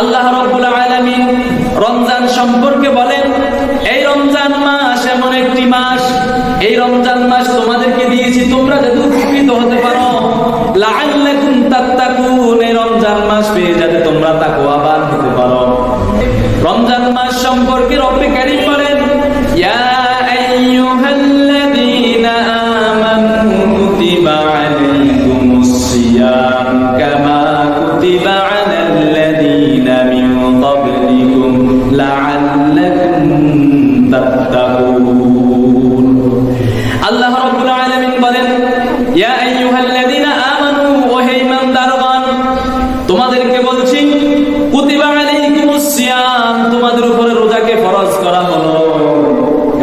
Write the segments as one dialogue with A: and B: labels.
A: আল্লাহ রব্বুল আলামিন রমজান সম্পর্কে বলেন, এই রমজান মাস এমন একটি মাস, এই রমজান মাস তোমাদেরকে দিয়েছি তোমরা যাতে উপকৃত হতে পারো। রমজান মাস পেয়ে যাতে তোমরা তাকওয়াবান হতে পারো। রমজান মাস সম্পর্কে রব্বে কারীম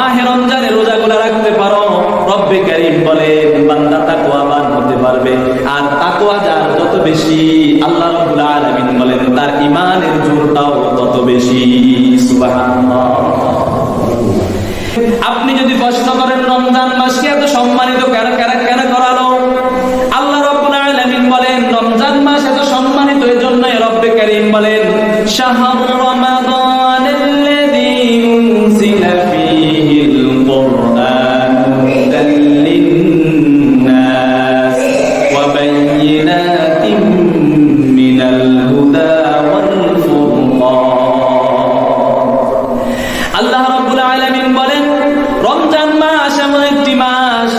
A: মাহে রমজানের রোজাগুলো রাখতে পারো। রব্বে কারিম বলেন বান্দা তাকওয়াবান হতে পারবে। আর তাকওয়া যার যত বেশি, আল্লাহ রাব্বুল আলামিন বলেন, তার ঈমানের জোরটাও তত বেশি। সুবহানাল্লাহ। আপনি যদি প্রশ্ন করেন আল্লাহ রাব্বুল বলেন, রমজান মাস এমন একটি মাস,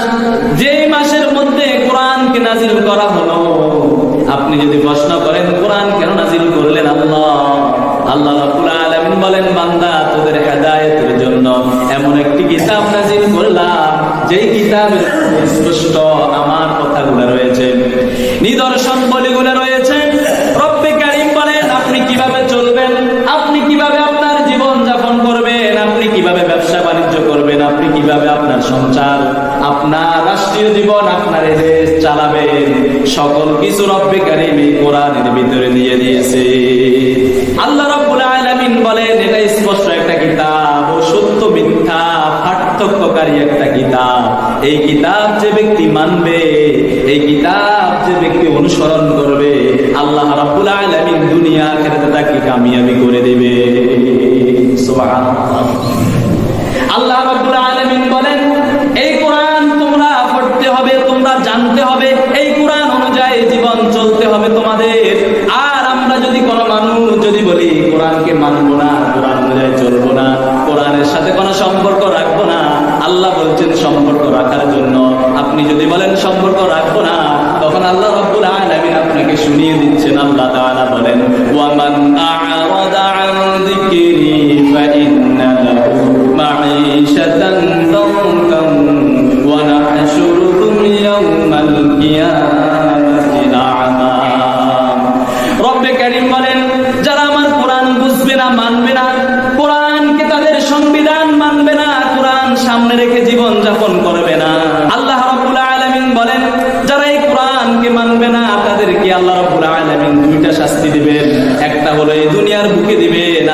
A: যে মাসের মধ্যে কোরআনকে নাজিল করা হলো। আপনি যদি প্রশ্ন করেন, কোরআন কেন নাজিল করলেন আল্লাহ? আল্লাহ রাব্বুল আলামিন বলেন, বান্দা, তোদের জন্য এমন একটি কিতাব নাজিল করলাম, যেই কিতাবের স্পষ্ট আমার কথাগুলো রয়েছে। নিদর্শন বলিগুলো রয়েছে রব্বে কারীম বলেন আপনি কীভাবে চলবেন আপনি কীভাবে আপনার জীবন যাপন করবেন আপনি কীভাবে ব্যবসা বাণিজ্য করবেন আপনি কীভাবে আপনার সংসার, আপনার রাষ্ট্রীয় জীবন আপনার দেশ চালাবেন সকল কিছু রব্বে কারিম কোরআনের ভিতরে দিয়ে দিয়েছে। আল্লাহ রব্বুল আলামিন বলেন, এটা স্পষ্ট একটা কিতাব, ও সত্য মিথ্যা, পার্থক্যকারী একটা কিতাব। এই কিতাব যে ব্যক্তি মানবে, এই কিতাব যে ব্যক্তি অনুসরণ করবে, আল্লাহ রাব্বুল আলামিন দুনিয়া আখিরাতে তাকে কামিয়াবি করে দেবে। সুবহানাল্লাহ। আল্লাহ রাব্বুল আলামিন বলেন, এই কোরআন তোমরা পড়তে হবে, তোমরা জানতে হবে। এই কোরআন অনুযায়ী জীবন চলতে হবে তোমাদের। আর আমরা যদি কোনো মানুষ যদি বলি, কোরআনকে মানবো না, কোরআন অনুযায়ী চলবো না, কোরআনের সাথে কোনো সম্পর্ক রাখব না। আল্লাহ বলছেন, সম্পর্ক রাখার জন্য আপনি যদি বলেন, সম্পর্ক রাখব না, তখন আল্লাহ রব্বুল আলামিন আপনাকে শুনিয়ে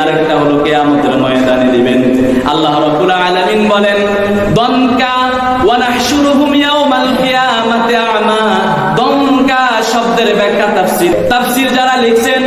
A: আর একটা হলো কিয়ামতের ময়দানে দিবেন। আল্লাহ রাব্বুল আলামিন বলেন, দনকা ওয়া নাহশুরুহুম ইয়াওমাল কিয়ামাতি শব্দের ব্যাখ্যা তাফসীর। তাফসীর যারা লিখছেন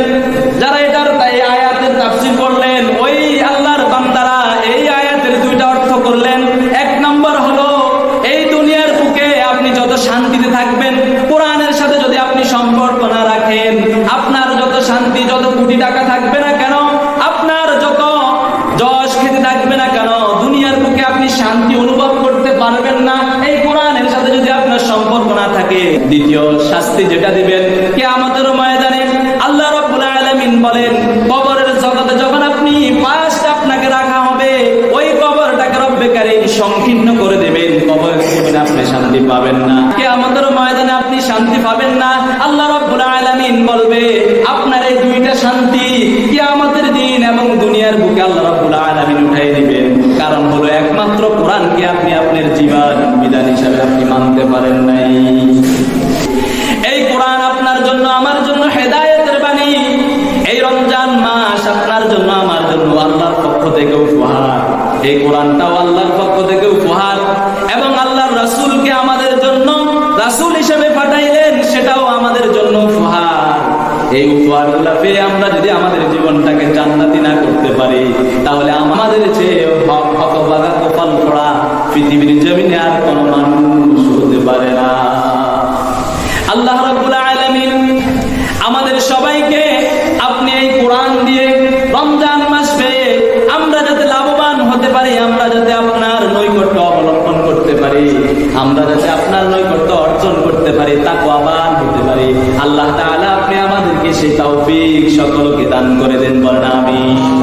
A: বলেন, কবরের জগতে যখন আপনি পাশটা আপনাকে রাখা হবে, ওই কবরটাকে রব্বেকারী সংকীর্ণ করে দেবেন। কবর আপনি শান্তি পাবেন না। কে আমাদের ময়দানে আপনি শান্তি পাবেন না। আল্লাহ রব্বুল আলামিন বলবে, আপনার এই দুইটা শান্তি কে আমাদের দিন এবং দুনিয়ার বুকে আল্লাহ রব্বুল আলামিন উঠাই দিবেন। কারণ হলো একমাত্র কোরআনকে আপনি আপনার জীবন বিধান হিসাবে আপনি মানতে পারেন নাই। দুই পক্ষ থেকে উপহার। এই কোরআনটাও আল্লাহর পক্ষ থেকে উপহার। এবং আল্লাহর রাসূলকে আমাদের জন্য রাসূল হিসেবে পাঠাইলেন, সেটাও আমাদের জন্য উপহার। এই উপহারগুলা পেয়ে আমরা যদি আমাদের জীবনটাকে জান্নাতি না করতে পারি, তাহলে আমাদের চেয়ে কপাল পড়া পৃথিবীর জমিনে আর কোনো মানুষ হতে পারে না। আমরা যাতে আপনার নৈকট্য অর্জন করতে পারি, তাকওয়াবান হতে পারি। আল্লাহ তাহলে আপনি আমাদেরকে সেই তৌফিক সকলকে দান করে দেন, বলেন আমিন।